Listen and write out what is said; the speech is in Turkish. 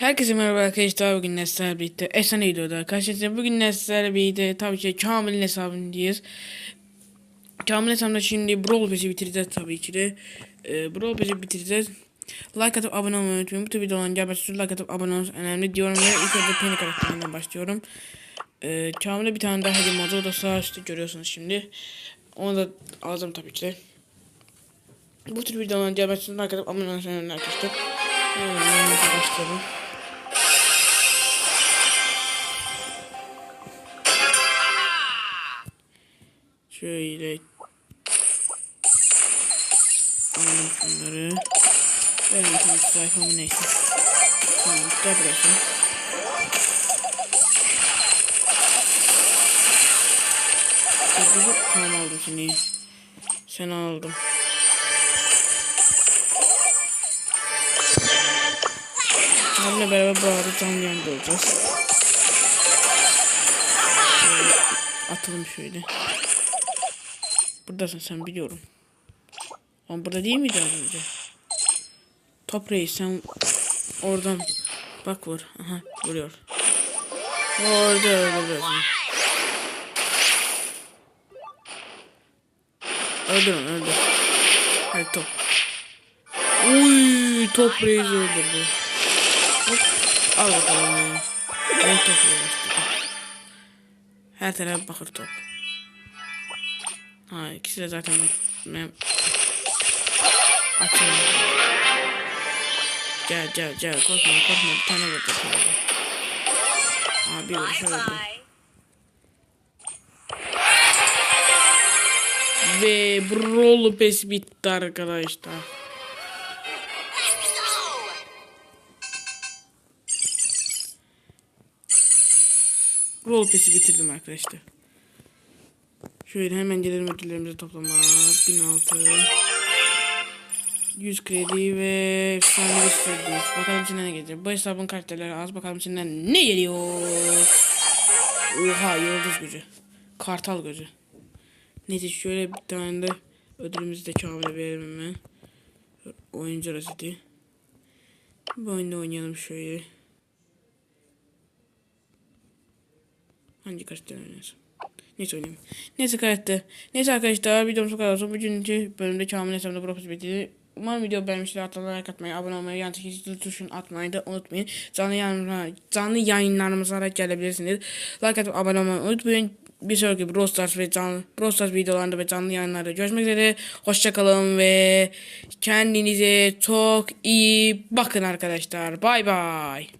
Herkese merhaba arkadaşlar. Bugün Nesler birlikte efsane videoda karşınızda. Bugün Nesler birlikte tabii ki Kamil'in hesabındayız. Kamil hesabında şimdi Brawl Pass'i bitireceğiz tabii ki de. Ee, Brawl Pass'i bitireceğiz. Like atıp abone olmayı unutmayın. Bu tür videoların gelmesi like atıp abone olmanız önemli diyorum ve ilk önce Penny karakterinden başlıyorum. Ee, Kamil'e bir tane daha hediye modu o da sağ üstte görüyorsunuz şimdi. Onu da alacağım tabii ki de. Bu tür videoların gelmesi like atıp abone olmanız önemli arkadaşlar. Hemen başlayalım. Şöyle alalım şunları. Benim ki sayfamı neyse. Tamam buraya sen. Dur, Tamam aldım seni. Sen aldım. Abimle beraber bu arada canlı yayında olacağız. Şöyle atalım şöyle. Buradasın sen biliyorum. Ama burada değil miydi az önce? Top reis sen oradan bak vur. Aha vuruyor. Orada öldürüyorsun. Öldür onu öldür. Hadi top. Uy top reis öldürdü. Hop. Al bakalım. Ben top uğraştım. Her tarafa bakır top. Ha ikisi de zaten ben açalım. Gel gel gel korkma korkma bir tane vurdu sadece. Aa bir vuruş öldü. Ve Brawl Pass bitti arkadaşlar. Brawl Pass'i bitirdim arkadaşlar. Şöyle hemen gelelim ödüllerimizi toplama. 1006 100 kredi ve efsane bir sürpriz. Bakalım içinden ne gelecek. Bu hesabın karakterleri az. Bakalım içinden ne geliyor. Oha yıldız gücü. Kartal gücü. Neyse şöyle bir tane de ödülümüzü de Kamil'e verelim hemen. Oyuncu raseti. Bu oyunda oynayalım şöyle. Hangi karakter oynuyorsun? Neyse oynayayım. Neyse karakter. Neyse arkadaşlar videomuz bu kadar olsun. Bugünkü bölümde Kamil hesabında profil bitti. Umarım video beğenmiştir. Hatta like atmayı, abone olmayı, yan tuşunu atmayı da unutmayın. Canlı yayınlarımıza, canlı yayınlarımıza da gelebilirsiniz. Like atıp abone olmayı unutmayın. Bir sonraki Brawl ve canlı Brawl videolarında ve canlı yayınlarda görüşmek üzere. Hoşçakalın ve kendinize çok iyi bakın arkadaşlar. Bay bay.